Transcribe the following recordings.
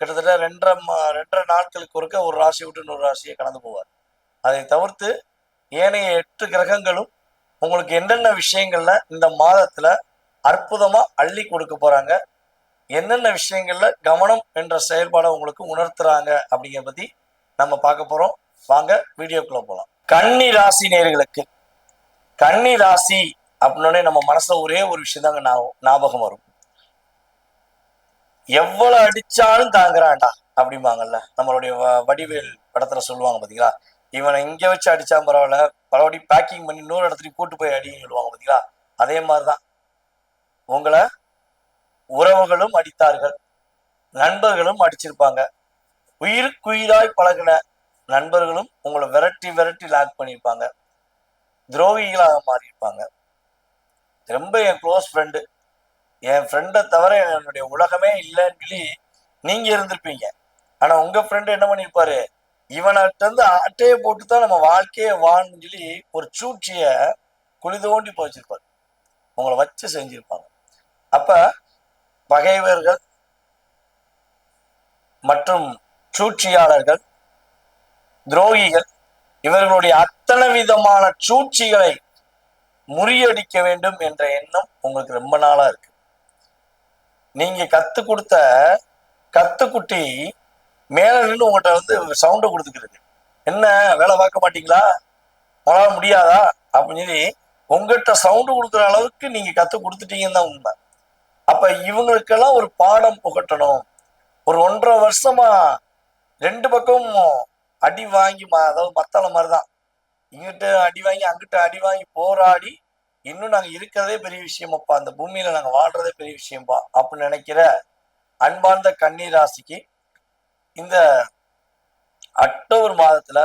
கிட்டத்தட்ட ரெண்டரை மா- ரெண்டரை நாட்களுக்கு ஒருக்க ஒரு ராசி விட்டு இன்னொரு ராசியை கடந்து போவார். அதை தவிர்த்து ஏனைய எட்டு கிரகங்களும் உங்களுக்கு என்னென்ன விஷயங்கள்ல இந்த மாதத்துல அற்புதமா அள்ளி கொடுக்க போறாங்க என்னென்ன விஷயங்கள்ல கவனம் என்ற செயல்பாடை உங்களுக்கு உணர்த்துறாங்க அப்படிங்கிற பத்தி நம்ம பார்க்க போறோம். வாங்க வீடியோக்குள்ள போகலாம் கன்னி ராசி நேர்களுக்கு கன்னி ராசி அப்படின்னே நம்ம மனசுல ஒரே ஒரு விஷயம் தாங்க ஞாபகம் ஞாபகம் வரும். எவ்வளவு அடிச்சாலும் தாங்குறான்டா அப்படிம்பாங்கல்ல. நம்மளுடைய வ- வடிவேல் படத்துல சொல்லுவாங்க பாத்தீங்களா? இவனை இங்க வச்சு அடிச்சா பரவாயில்ல பரவாயில்ல பேக்கிங் பண்ணி இன்னொரு இடத்துலயும் கூட்டு போய் அடின்னு சொல்லுவாங்க பாத்தீங்களா? அதே மாதிரிதான். உங்களை உறவுகளும் அடித்தார்கள் நண்பர்களும் அடிச்சிருப்பாங்க. உயிருக்குயிராய் பழகின நண்பர்களும் உங்களை விரட்டி விரட்டி லாக் பண்ணியிருப்பாங்க. துரோகிகளாக மாறியிருப்பாங்க. ரொம்ப என் க்ளோஸ் ஃப்ரெண்டு என் ஃப்ரெண்டை தவிர என்னுடைய உலகமே இல்லைன்னு சொல்லி நீங்க இருந்திருப்பீங்க. ஆனா உங்க ஃப்ரெண்டு என்ன பண்ணிருப்பாரு? இவன்கிட்ட இருந்து அட்டையை போட்டு தான் நம்ம வாழ்க்கையை வான்னு சொல்லி ஒரு சூழ்ச்சிய குழி தோண்டி போச்சிருப்பாரு. உங்களை வச்சு செஞ்சிருப்பாங்க. அப்ப பகைவர்கள் மற்றும் சூழ்ச்சியாளர்கள் துரோகிகள் இவர்களுடைய அத்தனை விதமான சூழ்ச்சிகளை முறியடிக்க வேண்டும் என்ற எண்ணம் உங்களுக்கு ரொம்ப நாளா இருக்கு. நீங்க கத்து கொடுத்த கத்துக்குட்டி மேல நின்று உங்கள்கிட்ட வந்து சவுண்டை கொடுத்துக்கிறது என்ன வேலை பார்க்க மாட்டீங்களா? உங்களால் முடியாதா? அப்படின்னு சொல்லி உங்கள்கிட்ட சவுண்டு கொடுக்குற அளவுக்கு நீங்க கத்து கொடுத்துட்டீங்கன்னு தான் உண்மை. அப்ப இவங்களுக்கெல்லாம் ஒரு பாடம் புகட்டணும். ஒரு ஒன்றரை வருஷமா ரெண்டு பக்கமும் அடி வாங்கி ம- அதாவது மத்தள மாதிரி தான் இங்கிட்ட அடி வாங்கி அங்கிட்ட அடி வாங்கி போராடி இன்னும் நாங்க இருக்கிறதே பெரிய விஷயமாப்பா. அந்த பூமியில நாங்க வாழ்றதே பெரிய விஷயம்ப்பா அப்படின்னு நினைக்கிற அன்பார்ந்த கண்ணீர் ராசிக்கு இந்த அக்டோபர் மாதத்துல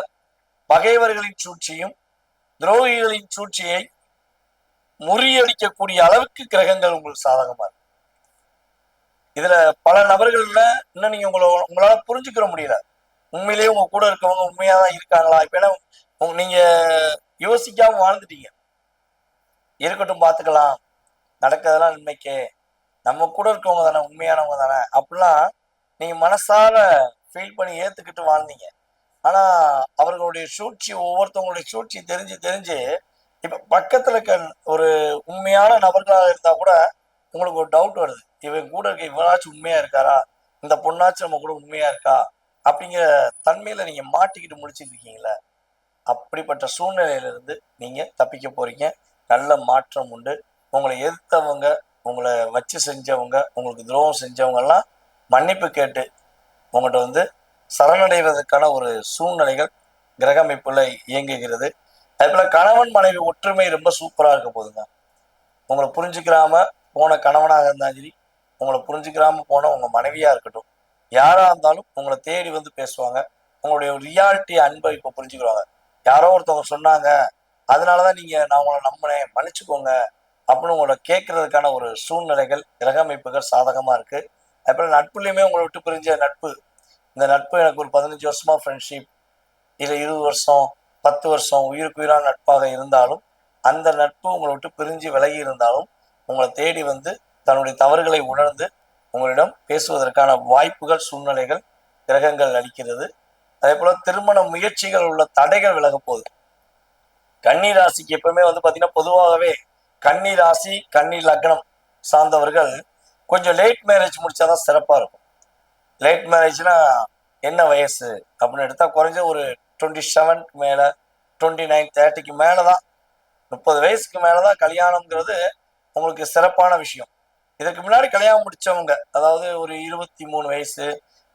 பகைவர்களின் சூழ்ச்சியும் துரோகிகளின் சூழ்ச்சியை முறியடிக்கக்கூடிய அளவுக்கு கிரகங்கள் உங்களுக்கு சாதகமா இருக்கு. இதுல பல நபர்கள்ல இன்னும் நீங்க உங்களை உங்களால புரிஞ்சுக்கிற முடியல. உண்மையிலேயே உங்க கூட இருக்கவங்க உண்மையா தான் இருக்காங்களா? இப்ப ஏன்னா நீங்க யோசிக்காம வாழ்ந்துட்டீங்க. இருக்கட்டும் பார்த்துக்கலாம். நடக்கிறதெல்லாம் நன்மைக்கு. நம்ம கூட இருக்கவங்க தானே உண்மையானவங்க தானே. அப்படிலாம் நீங்க மனசால ஃபீல் பண்ணி ஏத்துக்கிட்டு வாழ்ந்தீங்க. ஆனா அவர்களுடைய சூழ்ச்சி ஒவ்வொருத்தவங்களுடைய சூழ்ச்சி தெரிஞ்சு தெரிஞ்சு இப்ப பக்கத்துல இருக்க ஒரு உண்மையான நபர்களாக இருந்தா கூட உங்களுக்கு ஒரு டவுட் வருது. இவன் கூட இருக்க இவனாச்சும் உண்மையா இருக்காரா? இந்த பொண்ணாச்சும் நம்ம கூட உண்மையா இருக்கா? அப்படிங்கிற தன்மையில நீங்க மாட்டிக்கிட்டு முடிச்சிட்டு இருக்கீங்களே. அப்படிப்பட்ட சூழ்நிலையிலிருந்து நீங்க தப்பிக்க போறீங்க. நல்ல மாற்றம் உண்டு. உங்களை எதிர்த்தவங்க உங்களை வச்சு செஞ்சவங்க உங்களுக்கு துரோகம் செஞ்சவங்கெல்லாம் மன்னிப்பு கேட்டு உங்கள்கிட்ட வந்து சரணடைவதற்கான ஒரு சூழ்நிலைகள் கிரக அமைப்புல இயங்குகிறது. அதே கணவன் மனைவி ஒற்றுமை ரொம்ப சூப்பராக இருக்க போதுங்க. உங்களை புரிஞ்சுக்கிறாம போன கணவனாக இருந்தாலும் சரி உங்களை புரிஞ்சுக்கிறாம போன உங்கள் மனைவியாக இருக்கட்டும் யாராக இருந்தாலும் உங்களை தேடி வந்து பேசுவாங்க. உங்களுடைய ரியாலிட்டி அன்பை இப்போ புரிஞ்சுக்கிறாங்க. யாரோ ஒருத்தவங்க சொன்னாங்க அதனாலதான் நீங்க நான் உங்களை நம்பினேன். மன்னிச்சுக்கோங்க அப்படின்னு உங்களை கேட்கறதுக்கான ஒரு சூழ்நிலைகள் கிரக அமைப்புகள் சாதகமா இருக்கு. அப்புறம் நட்புலையுமே உங்களை விட்டு பிரிஞ்ச நட்பு. இந்த நட்பு எனக்கு ஒரு பதினஞ்சு வருஷமா ஃப்ரெண்ட்ஷிப் இல்லை இருபது வருஷம் பத்து வருஷம் உயிருக்கு உயிரான நட்பாக இருந்தாலும் அந்த நட்பு உங்களை விட்டு பிரிஞ்சு விலகி இருந்தாலும் உங்களை தேடி வந்து தன்னுடைய தவறுகளை உணர்ந்து உங்களிடம் பேசுவதற்கான வாய்ப்புகள் சூழ்நிலைகள் கிரகங்கள் அளிக்கிறது. அதே போல திருமண முயற்சிகள் உள்ள தடைகள் விலக போகுது. கன்னி ராசிக்கு எப்பவுமே வந்து பார்த்தீங்கன்னா பொதுவாகவே கன்னி ராசி கன்னி லக்னம் சார்ந்தவர்கள் கொஞ்சம் லேட் மேரேஜ் முடிச்சாதான் சிறப்பாக இருக்கும். லேட் மேரேஜ்னா என்ன வயசு அப்படின்னு எடுத்தால் குறைஞ்ச ஒரு டுவெண்ட்டி செவன்க்கு மேலே டுவெண்ட்டி நைன் தேர்ட்டிக்கு மேலே தான் முப்பது வயசுக்கு மேலே தான் கல்யாணம்ங்கிறது உங்களுக்கு சிறப்பான விஷயம். இதுக்கு முன்னாடி கல்யாணம் முடித்தவங்க அதாவது ஒரு இருபத்தி மூணு வயசு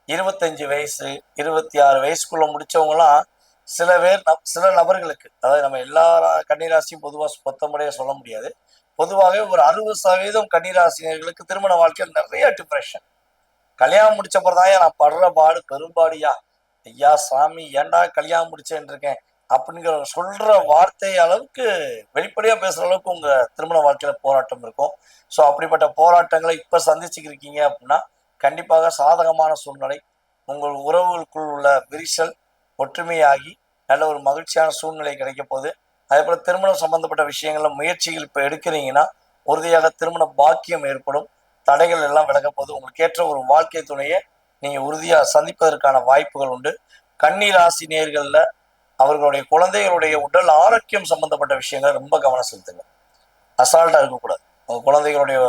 இருபத்தஞ்சு வயசு இருபத்தி ஆறு வயசுக்குள்ளே முடித்தவங்களாம் சில பேர் சில நபர்களுக்கு அதாவது நம்ம எல்லா கன்னிராசியும் பொதுவாக பொத்தமுறையாக சொல்ல முடியாது. பொதுவாகவே ஒரு அறுபது சதவீதம் கன்னிராசினர்களுக்கு திருமண வாழ்க்கையில் நிறைய டிப்ரெஷன் கல்யாணம் முடிச்ச பிறதாயா நான் படுற பாடு பெரும்பாடியா? ஐயா சாமி ஏன்டா கல்யாணம் முடிச்சேன் இருக்கேன் அப்படிங்கிற சொல்ற வார்த்தை அளவுக்கு வெளிப்படையா பேசுற அளவுக்கு உங்க திருமண வாழ்க்கையில போராட்டம் இருக்கும். ஸோ அப்படிப்பட்ட போராட்டங்களை இப்ப சந்திச்சுக்கிருக்கீங்க அப்படின்னா கண்டிப்பாக சாதகமான சூழ்நிலை. உங்கள் உறவுகளுக்குள் உள்ள விரிசல் ஒற்றுமையாகி நல்ல ஒரு மகிழ்ச்சியான சூழ்நிலை கிடைக்க போகுது. அதே போல் திருமணம் சம்பந்தப்பட்ட விஷயங்கள்ல முயற்சிகள் இப்போ எடுக்கிறீங்கன்னா உறுதியாக திருமண பாக்கியம் ஏற்படும். தடைகள் எல்லாம் விலக போது உங்களுக்கு ஏற்ற ஒரு வாழ்க்கை துணையை நீங்கள் உறுதியாக சந்திப்பதற்கான வாய்ப்புகள் உண்டு. கன்னி ராசி அவர்களுடைய குழந்தைகளுடைய உடல் ஆரோக்கியம் சம்பந்தப்பட்ட விஷயங்களை ரொம்ப கவனம் செலுத்துங்க. அசால்ட்டாக இருக்கக்கூடாது. உங்கள் குழந்தைகளுடைய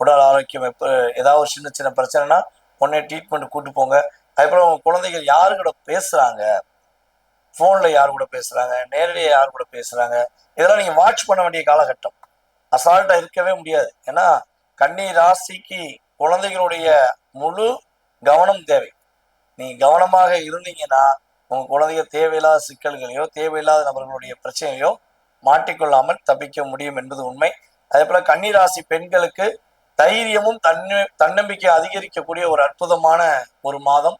உடல் ஆரோக்கியம் எப்போ ஏதாவது ஒரு சின்ன சின்ன பிரச்சனைனா உடனே ட்ரீட்மெண்ட் கூட்டு போங்க. அதுக்கப்புறம் உங்கள் குழந்தைகள் யாரு கூட பேசுகிறாங்க ஃபோனில் யார் கூட பேசுகிறாங்க நேரடியாக யார் கூட பேசுகிறாங்க இதெல்லாம் நீங்கள் வாட்ச் பண்ண வேண்டிய காலகட்டம். அசால்ட்டாக இருக்கவே முடியாது. ஏன்னா கன்னி ராசிக்கு குழந்தைகளுடைய முழு கவனம் தேவை. நீங்கள் கவனமாக இருந்தீங்கன்னா உங்கள் குழந்தைய தேவையில்லாத சிக்கல்களையோ தேவையில்லாத நபர்களுடைய பிரச்சனையோ மாட்டிக்கொள்ளாமல் தப்பிக்க முடியும் என்பது உண்மை. அதே போல கன்னிராசி பெண்களுக்கு தைரியமும் தன்ன தன்னம்பிக்கை அதிகரிக்கக்கூடிய ஒரு அற்புதமான ஒரு மாதம்.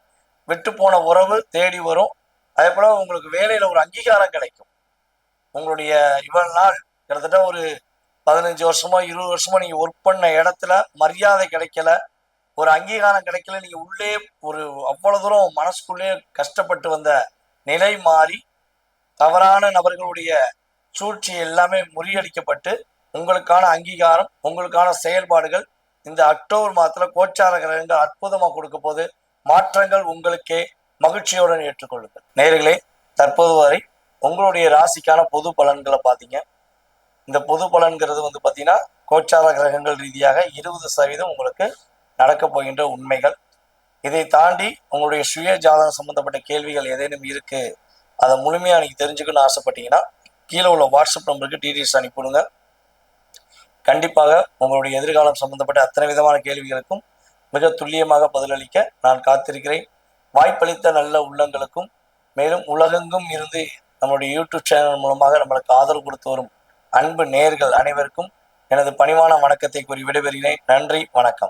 விட்டு போன உறவு தேடி வரும். அதே போல உங்களுக்கு வேலையில ஒரு அங்கீகாரம் கிடைக்கும். உங்களுடைய இவ்வளவு நாள் கிட்டத்தட்ட ஒரு பதினஞ்சு வருஷமோ இருபது வருஷமோ நீங்க ஒர்க் பண்ண இடத்துல மரியாதை கிடைக்கல. ஒரு அங்கீகாரம் கிடைக்கல. நீங்க உள்ளே ஒரு அவ்வளவு தூரம் மனசுக்குள்ளே கஷ்டப்பட்டு வந்த நிலை மாறி தவறான நபர்களுடைய சூழ்ச்சி எல்லாமே முறியடிக்கப்பட்டு உங்களுக்கான அங்கீகாரம் உங்களுக்கான செயல்பாடுகள் இந்த அக்டோபர் மாதத்துல கோச்சார கிரகங்கள் அற்புதமா கொடுக்க போது மாற்றங்கள் உங்களுக்கே மகிழ்ச்சியுடன் ஏற்றுக்கொள்ளுங்கள். நேர்களே தற்போது வரை உங்களுடைய ராசிக்கான பொது பலன்களை பார்த்தீங்க. இந்த பொது பலன்கிறது வந்து பார்த்தீங்கன்னா கோச்சார கிரகங்கள் ரீதியாக இருபது சதவீதம் உங்களுக்கு நடக்கப் போகின்ற உண்மைகள். இதை தாண்டி உங்களுடைய சுய ஜாதகம் சம்பந்தப்பட்ட கேள்விகள் ஏதேனும் இருக்கு அதை முழுமையாக நீங்கள் தெரிஞ்சுக்கணும்னு ஆசைப்பட்டீங்கன்னா கீழே உள்ள வாட்ஸ்அப் நம்பருக்கு டீடைல்ஸ் அனுப்பிவிடுங்க. கண்டிப்பாக உங்களுடைய எதிர்காலம் சம்பந்தப்பட்ட அத்தனை விதமான கேள்விகளுக்கும் மிக துல்லியமாக பதிலளிக்க நான் காத்திருக்கிறேன். வாய்ப்பளித்த நல்ல உள்ளங்களுக்கும் மேலும் உலகெங்கும் இருந்து நம்மளுடைய யூடியூப் சேனல் மூலமாக நம்மளுக்கு ஆதரவு கொடுத்து வரும் அன்பு நேர்கள் அனைவருக்கும் எனது பணிவான வணக்கத்தை கூறி விடைபெறுகிறேன். நன்றி வணக்கம்.